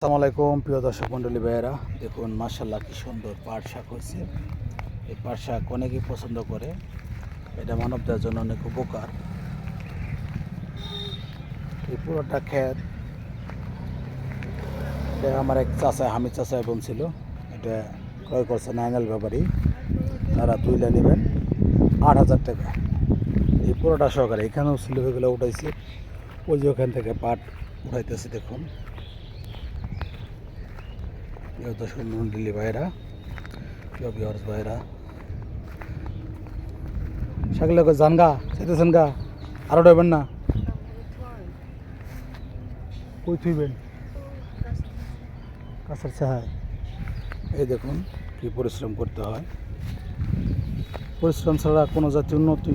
আসসালামু আলাইকুম, প্রিয় দর্শক মণ্ডলী ভাইয়েরা। দেখুন মার্শাল্লাহ কি সুন্দর পাট শাক হয়েছে। এই পাট শাক অনেকেই পছন্দ করে। এটা মানবদের জন্য অনেক উপকার। এই পুরোটা ক্ষেত, এটা আমার এক চাচা, হামিদ চাচা ছিল। এটা ক্রয় করছে নাইনাল ব্যাপারী। তারা তুইলে নেবেন আট হাজার টাকা। এই পুরোটা সহকারে এখানেও ছিল, এগুলো উঠাইছে। ওই যে ওখান থেকে পাট উঠাইতেছে, দেখুন। প্রিয় দর্শক মন্ডলী ভাইরা প্রিয় বিহার্স ভাইরা সাগলে জান গা সেতেছেন গা আরও ডেবেন না? কই থুইবেন? কাছের চাহায় এই দেখুন কি পরিশ্রম করতে হয়। পরিশ্রম ছাড়া কোনো জাতীয় উন্নতি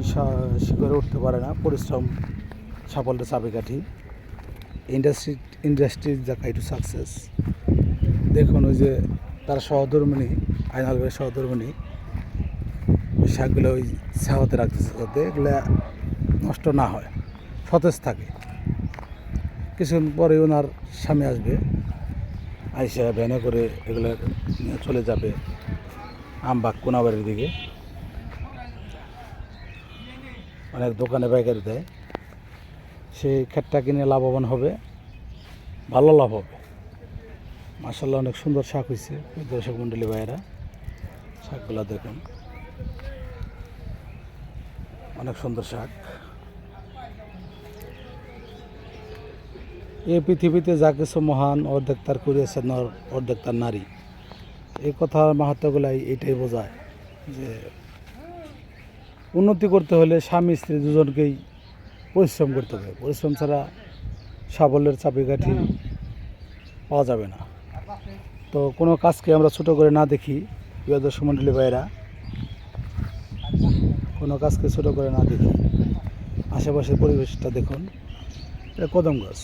শিখরে উঠতে পারে না। পরিশ্রম সাফল্যের চাবিকাঠি। Industry industry the key to success দেখুন, ওই যে তার সহধর্মিনী, আইনাল ভাইয়ের সহধর্মিনী, ওই শাকগুলো ওই ছাওয়াতে রাখতেছে যাতে এগুলো নষ্ট না হয়, সতেজ থাকে। কিছুদিন পরে ওনার স্বামী আসবে, আইসা ভ্যানে করে এগুলো চলে যাবে আমবাগ কোনাবাড়ির দিকে। অনেক দোকানে পাইকারি দেয়। সেই ক্ষেতটা কিনে লাভবান হবে, ভালো লাভ হবে। মাসাল্লাহ অনেক সুন্দর শাক হয়েছে দর্শক মন্ডলী ভাইয়েরা, শাকগুলো দেখুন। অনেক সুন্দর শাক। এই পৃথিবীতে যা কিছু মহান অর্ধেক তার করিয়েছে নর অর্ধেক তার নারী। এই কথার মাহাত্মগুলাই এটাই বোঝায় যে উন্নতি করতে হলে স্বামী, স্ত্রী দুজনকেই পরিশ্রম করতে হবে। পরিশ্রম ছাড়া সাফল্যের চাবিকাঠি পাওয়া যাবে না। তো কোনো কাজকে আমরা ছোট করে না দেখি, প্রিয় দর্শক মণ্ডলী ভাইয়েরা। কোনো কাজকে ছোট করে না দেখি। আশেপাশের পরিবেশটা দেখুন। এটা কদম গাছ।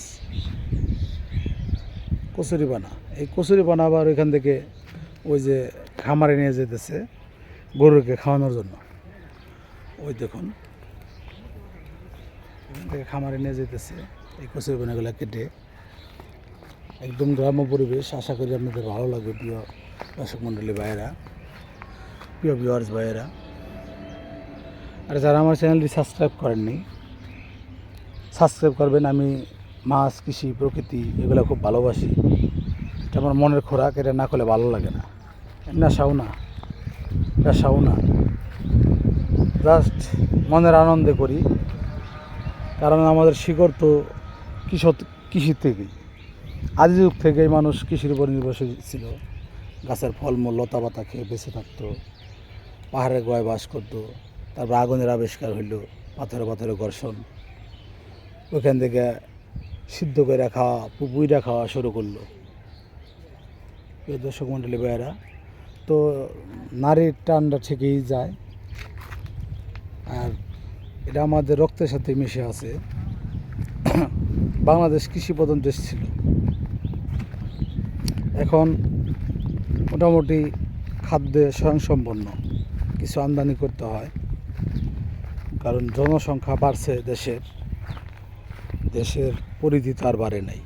কচুরি বানা। এই কচুরি বানা আবার ওইখান থেকে ওই যে খামারে নিয়ে যেতেছে গরুকে খাওয়ানোর জন্য। ওই দেখুন। এখান থেকে খামারে নিয়ে যেতেছে। এই কচুরি বানাগুলো কেটে একদম গ্রাম্য পরিবেশ, আশা করি আপনাদের ভালো লাগবে, প্রিয় দর্শক মণ্ডলী ভাইয়েরা, প্রিয় ভিউয়ার্স ভাইয়েরা। আর যারা আমার চ্যানেলটি সাবস্ক্রাইব করেননি সাবস্ক্রাইব করবেন। আমি মাছ, কৃষি, প্রকৃতি এগুলো খুব ভালোবাসি। এটা আমার মনের খোরাক, এটা না করলে ভালো লাগে না। নেশাও না। পেশাও না। জাস্ট মনের আনন্দে করি। কারণ আমাদের শিকড় তো কৃষক কৃষির থেকেই। আদি যুগ থেকেই মানুষ কৃষির উপর নির্ভরশীল ছিল। গাছের ফলমূল, লতা পাতা খেয়ে বেঁচে থাকতো। পাহাড়ের গোয়ায় বাস করতো। তারপর আগুনের আবিষ্কার হইল পাথরে পাথরে ঘর্ষণ। ওইখান থেকে সিদ্ধ করে খাওয়া পুপুইরা খাওয়া শুরু করল। দর্শক মণ্ডলী ভাইয়েরা, তো নারীর টানটা ঠিকই যায়। আর এটা আমাদের রক্তের সাথে মিশে আছে। বাংলাদেশ কৃষি প্রধান দেশ ছিল। এখন মোটামুটি খাদ্যে স্বয়ংসম্পন্ন। কিছু আমদানি করতে হয়। কারণ জনসংখ্যা বাড়ছে দেশের। দেশের পরিধি তো আর বাড়ে নাই।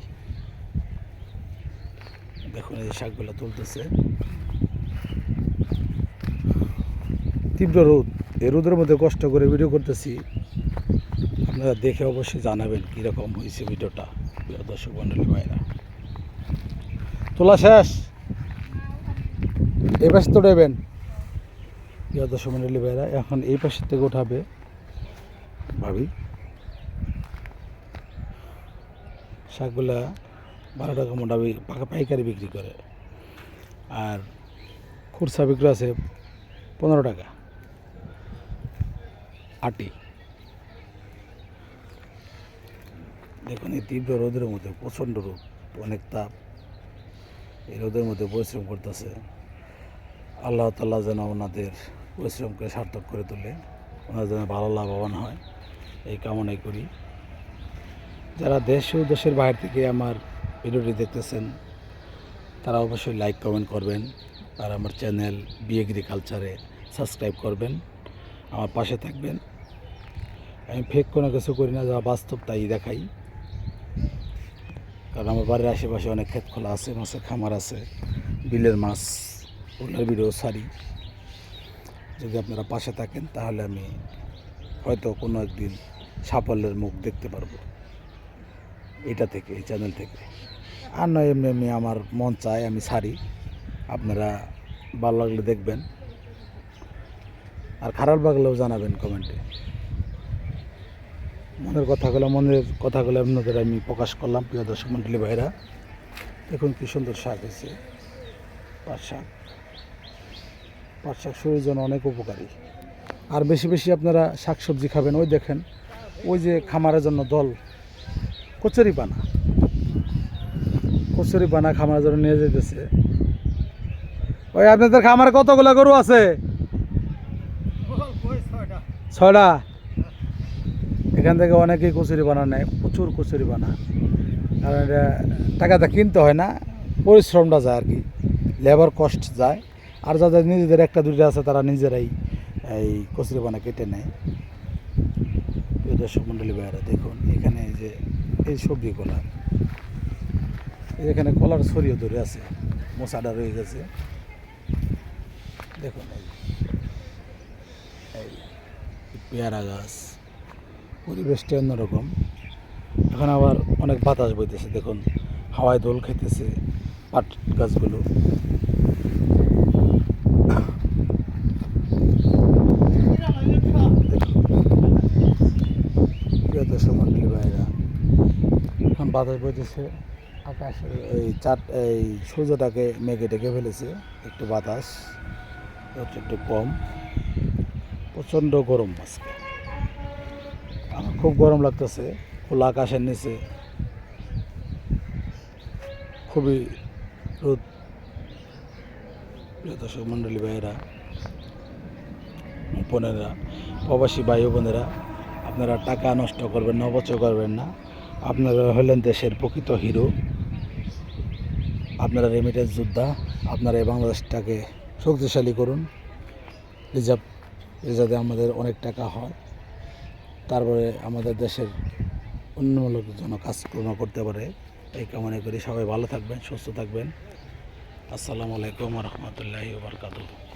দেখুন এই শাকগুলো তুলতেছে। তীব্র রোদ। এই রোদের মধ্যে কষ্ট করে ভিডিও করতেছি। আপনারা দেখে অবশ্যই জানাবেন কীরকম হয়েছে ভিডিওটা দর্শক মণ্ডলী ভাইরা। তোলা শেষ। এই পাশে তো প্রিয় দর্শক মণ্ডলী ভাইরা, এখন এই পাশের থেকে উঠাবে ভাবি। শাকগুলা বারো টাকা মোটামুটি পাকা পাইকারি বিক্রি করে। আর খুরসা বিক্রি আছে পনেরো টাকা। আটি। দেখুন, এই তীব্র রোদের মধ্যে প্রচণ্ড রোদ, অনেক তাপ। এই রোদের মধ্যে পরিশ্রম করতেছে। আল্লাহ তাল্লাহ যেন ওনাদের পরিশ্রমকে সার্থক করে তোলে, ওনারা যেন ভালো লাভবান হয়, এই কামনাই করি। যারা দেশ ও দেশের বাইরে থেকে আমার ভিডিওটি দেখতেছেন, তারা অবশ্যই লাইক, কমেন্ট করবেন আর আমার চ্যানেল বি এগ্রিকালচারে সাবস্ক্রাইব করবেন, আমার পাশে থাকবেন। আমি ফেক কোনো কিছু করি না, যা বাস্তব তাই দেখাই। কারণ আমার বাড়ির আশেপাশে অনেক ক্ষেত খোলা আছে, মাছের খামার আছে, বিলের মাছ, ওগুলোর ভিডিও সারি যদি আপনারা পাশে থাকেন, তাহলে আমি হয়তো কোনো একদিন সাফল্যের মুখ দেখতে পারব। এটা থেকে, এই চ্যানেল থেকে। আর নয়, এমনি এমনি আমার মন চায়, আমি সারি আপনারা ভালো লাগলে দেখবেন। আর খারাপ লাগলেও জানাবেন কমেন্টে। মনের কথাগুলো মনের কথাগুলো আপনাদের আমি প্রকাশ করলাম প্রিয় দর্শক মন্ডলী ভাইরা। দেখুন কি সুন্দর শাক হয়েছে। পাট শাক। পাট শাক শরীরের জন্য অনেক উপকারী। আর বেশি বেশি আপনারা শাক সবজি খাবেন। ওই দেখেন ওই যে খামারের জন্য দল কচুরি পানা কচুরি পানা খামারের জন্য নিয়ে যেতেছে ওই আপনাদের খামারে কতগুলো গরু আছে? ছয়টা? এখান থেকে অনেকেই কচুরি বানা নেয় প্রচুর কচুরি বানা কারণ এটা টাকাটা কিনতে হয় না, পরিশ্রমটা যায় আর কি লেবার কস্ট যায়। আর যাদের নিজেদের একটা দুইটা আছে, তারা নিজেরাই এই কচুরি বানা কেটে নেয়। প্রিয় দর্শক মণ্ডলী ভাইয়েরা, দেখুন, এখানে এই যে এই সবজি কলা এখানে কলার ছড়িয়ে ধরে আছে মশাটা রয়ে গেছে। দেখুন এই পেয়ারা গাছ। পরিবেশটা অন্যরকম। এখন আবার অনেক বাতাস বইতেছে, দেখুন। হাওয়ায় দোল খাইতেছে পাট গাছগুলো। এখন বাতাস বইতেছে, আকাশে এই চার, এই সূর্যটাকে, মেঘে ডেকে ফেলেছে, একটু বাতাস, একটু কম। প্রচণ্ড গরম আজকে। আমার খুব গরম লাগতেছে খোলা আকাশের নিচে। খুবই রোদ। প্রিয় দর্শক মণ্ডলী ভাইয়েরা, বোনেরা, প্রবাসী ভাই বোনেরা, আপনারা টাকা নষ্ট করবেন না, অপচয় করবেন না। আপনারা হলেন দেশের প্রকৃত হিরো। আপনারা রেমিটেন্স যোদ্ধা। আপনারা এই বাংলাদেশটাকে শক্তিশালী করুন। রিজার্ভ রিজার্ভে আমাদের অনেক টাকা হয়। তারপরে আমাদের দেশের উন্নমূলক জন্য কাজকর্ম করতে পারে। এই কামনা করি। সবাই ভালো থাকবেন, সুস্থ থাকবেন। আসসালামু আলাইকুম রহমতুল্লাহি বারকাতুহ।